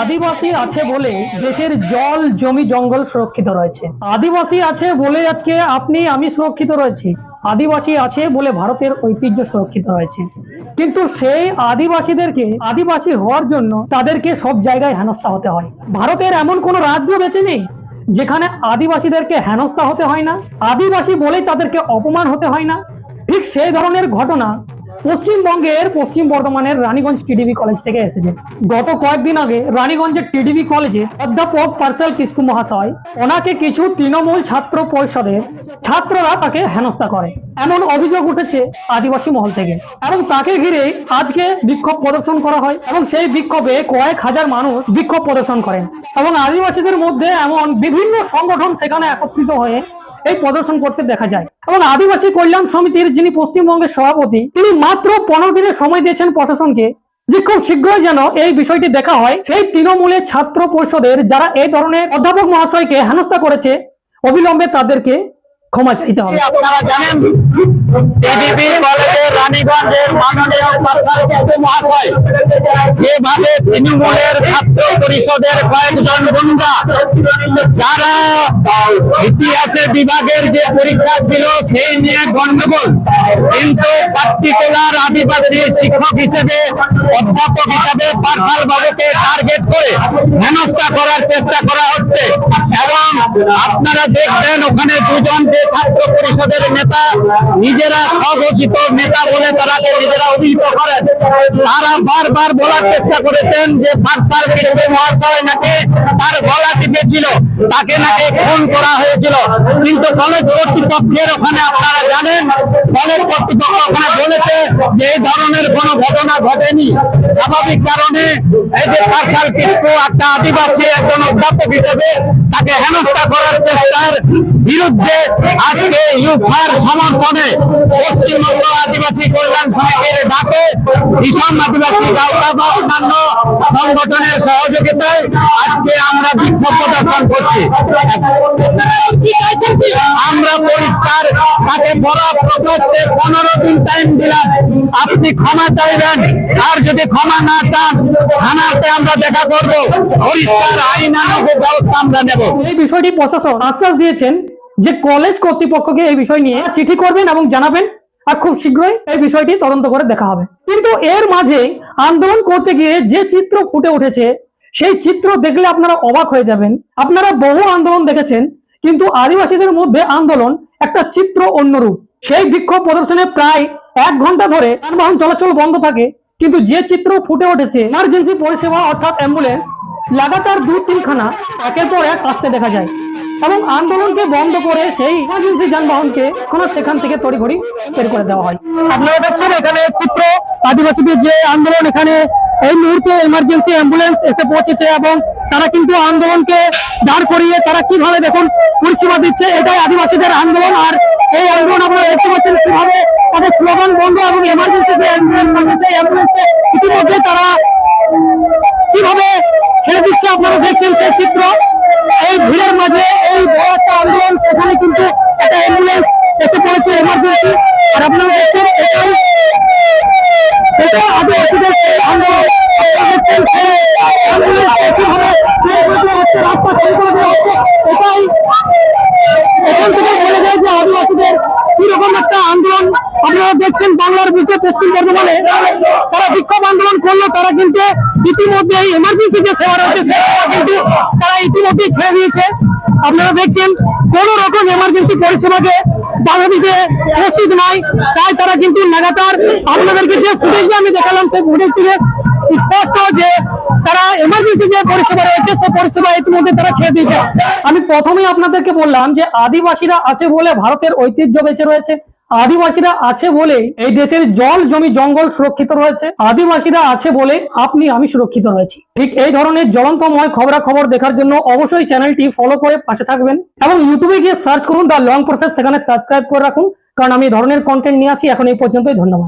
আদিবাসী আছে বলে দেশের জল, জমি, জঙ্গল সুরক্ষিত রয়েছে। আদিবাসী আছে বলে আজকে আপনি, আমি সুরক্ষিত রয়েছি। আদিবাসী আছে বলে ভারতের ঐতিহ্য সুরক্ষিত রয়েছে। কিন্তু সেই আদিবাসীদেরকে, আদিবাসী হওয়ার জন্য তাদেরকে সব জায়গায় হেনস্থা হতে হয়। ভারতের এমন কোনো রাজ্য বেছে নেই যেখানে আদিবাসীদেরকে হেনস্থা হতে হয় না, আদিবাসী বলেই তাদেরকে অপমান হতে হয় না। ঠিক সেই ধরনের ঘটনা পশ্চিমবঙ্গের পশ্চিম বর্ধমানের রানীগঞ্জ টিডিবি কলেজ থেকে এসেছে। গত কয়েকদিন আগে রানীগঞ্জের টিডিবি কলেজে অধ্যাপক পার্সেল কিস্কু মহাশয় ওনাকে কিছু তৃণমূল ছাত্র পরিষদের ছাত্ররা তাকে হেনস্থা করে। এমন অভিযোগ উঠেছে আদিবাসী মহল থেকে এবং তাকে ঘিরে আজকে বিক্ষোভ প্রদর্শন করা হয় এবং সেই বিক্ষোভে কয়েক হাজার মানুষ বিক্ষোভ প্রদর্শন করেন। এবং আদিবাসীদের মধ্যে এমন বিভিন্ন সংগঠন সেখানে একত্রিত হয়ে এই প্রদর্শন করতে দেখা যায়। এবং আদিবাসী কল্যাণ সমিতির যিনি পশ্চিমবঙ্গের সভাপতি, তিনি মাত্র পনেরো দিনের সময় দিয়েছেন প্রশাসনকে, যে খুব শীঘ্রই যেন এই বিষয়টি দেখা হয়। সেই তৃণমূলের ছাত্র পরিষদের যারা এই ধরনের অধ্যাপক মহাশয়কে হেনস্থা করেছে, অবিলম্বে তাদেরকে ক্ষমা চাইতে হবে। আপনারা জানেন? টিডিপি কলেজের রানীগঞ্জের মাননীয় মহাশয়, যেভাবে তৃণমূলের ছাত্র পরিষদের কয়েকজন গুন্ডা, যারা ইতিহাসে বিভাগের যে পরীক্ষা ছিল সেই নিয়ে গন্ডগোল কিন্তু পার্টিকুলার আদিবাসী শিক্ষক হিসেবে অধ্যাপক হিসেবে পার্সাল বাবুকে টার্গেট করে হেনস্থা করার চেষ্টা করা হচ্ছে। এবং আপনারা দেখবেন ওখানে দুজন যে ছাত্র পরিষদের নেতা, নিজেরা স্বঘোষিত নেতা বলে তারাকে নিজেরা অভিহিত করেন। তারা বারবার বলার চেষ্টা করেছেন যে ফারসাল কিশোর মহাশয় নাকি? তার গলা টিপেছিল, তাকে নাকি খুন করা হয়েছিল। কিন্তু কলেজ কর্তৃপক্ষের ওখানে আপনারা জানেন, কলেজ কর্তৃপক্ষ ওখানে বলেছে যে এই ধরনের কোন ঘটনা ঘটেনি। স্বাভাবিক কারণে এই যে ফারসাল কিসকু একটা আদিবাসী একজন অধ্যাপক হিসেবে তাকে হেনস্থা করার চেষ্টার বিরুদ্ধে আজকে ইউফার সমর্থনে পশ্চিমবঙ্গ আদিবাসী কল্যাণ সমিতির ডাকে ভীষণ আদিবাসী গাওতা বা অন্যান্য সংগঠনের সহযোগিতায় আজকে আমরা বিক্ষোভ প্রদর্শন করছি। আমরা পরিষ্কার তাকে বড় প্রকাশ্যে পনেরো দিন টাইম দিলাম। আপনি ক্ষমা চাইবেন। আর যদি ক্ষমা না চান, থানাতে আমরা দেখা আন্দোলন করতে গিয়ে যে চিত্র ফুটে উঠেছে, সেই চিত্র দেখলে আপনারা অবাক হয়ে যাবেন। আপনারা বহু আন্দোলন দেখেছেন, কিন্তু আদিবাসীদের মধ্যে আন্দোলন একটা চিত্র অন্যরূপ সেই বিক্ষোভ প্রদর্শনে প্রায় এক ঘণ্টা ধরে যানবাহন চলাচল বন্ধ থাকে। কিন্তু যে চিত্র ফুটে উঠেছে ইমার্জেন্সি পরিষেবা অর্থাৎ অ্যাম্বুলেন্স লাগাতার দু তিনখানা, একের পর এক আসতে দেখা যায় এবং আন্দোলনকে বন্ধ করে সেই ইমার্জেন্সি যানবাহনকে কোনো সেখান থেকে তড়িঘড়ি বের করে দেওয়া হয়। আপনারা দেখছেন এখানে চিত্র, আদিবাসীদের যে আন্দোলন, এখানে এই মুহূর্তে ইমার্জেন্সি অ্যাম্বুলেন্স এসে পৌঁছেছে এবং তারা কিন্তু আন্দোলনকে দাঁড় করিয়ে তারা কীভাবে দেখুন পরিষেবা দিচ্ছে, এটাই আদিবাসীদের আন্দোলন। আর এই আন্দোলন আপনারা দেখতে পাচ্ছেন কীভাবে তাদের স্লোগান বন্ধ এবং এমার্জেন্সি যে অ্যাম্বুলেন্স ইতিমধ্যে তারা কীভাবে ছেড়ে দিচ্ছে আপনারা দেখছেন সেই চিত্র। এই ভিড়ের মাঝে এই একটা আন্দোলন, সেখানে কিন্তু একটা অ্যাম্বুলেন্স এসে পড়েছে এমার্জেন্সি আর আপনারা দেখছেন, এটাই এটা সেই আন্দোলন আপনারা দেখছেন সেই অ্যাম্বুলেন্সকে কীভাবে বের করে দেওয়া হচ্ছে, রাস্তা তৈরি করে দেওয়া হচ্ছে এটাই এখান থেকে বলে যায় যে আদিবাসীদের কীরকম একটা আন্দোলন আপনারা দেখছেন পশ্চিম বর্ধমানে তারা বিক্ষোভ আন্দোলন করল, তারা কিন্তু ইতিমধ্যে এমার্জেন্সি যে সেবা রয়েছে সেটা কিন্তু তারা ইতিমধ্যেই ছেড়ে দিয়েছে। আপনারা দেখছেন, কোন রকম এমার্জেন্সি পরিষেবাকে বাধা দিতে প্রস্তুত নয় তাই তারা কিন্তু লাগাতার আপনাদেরকে যে ফুটেজ আমি দেখালাম, সেই ফুটেজ থেকে স্পষ্ট যে তারা এমার্জেন্সি যে পরিষেবা রয়েছে, সেই পরিষেবা ইতিমধ্যে তারা ছেড়ে দিয়েছে। আমি প্রথমেই আপনাদেরকে বললাম যে আদিবাসীরা আছে বলে ভারতের ঐতিহ্য বেঁচে রয়েছে। আদিবাসীরা আছে বলে এই দেশের জল জমি জঙ্গল সুরক্ষিত রয়েছে। আদিবাসীরা আছে বলে আপনি, আমি সুরক্ষিত রয়েছি। ঠিক এই ধরনের জ্বলন্তময় খবরাখবর দেখার জন্য অবশ্যই চ্যানেলটি ফলো করে পাশে থাকবেন এবং ইউটিউবে গিয়ে সার্চ করুন দ্য লং প্রসেস সেখানে সাবস্ক্রাইব করে রাখুন। কারণ আমি ধরনের কন্টেন্ট নিয়ে আসি। এখন এই পর্যন্তই, ধন্যবাদ।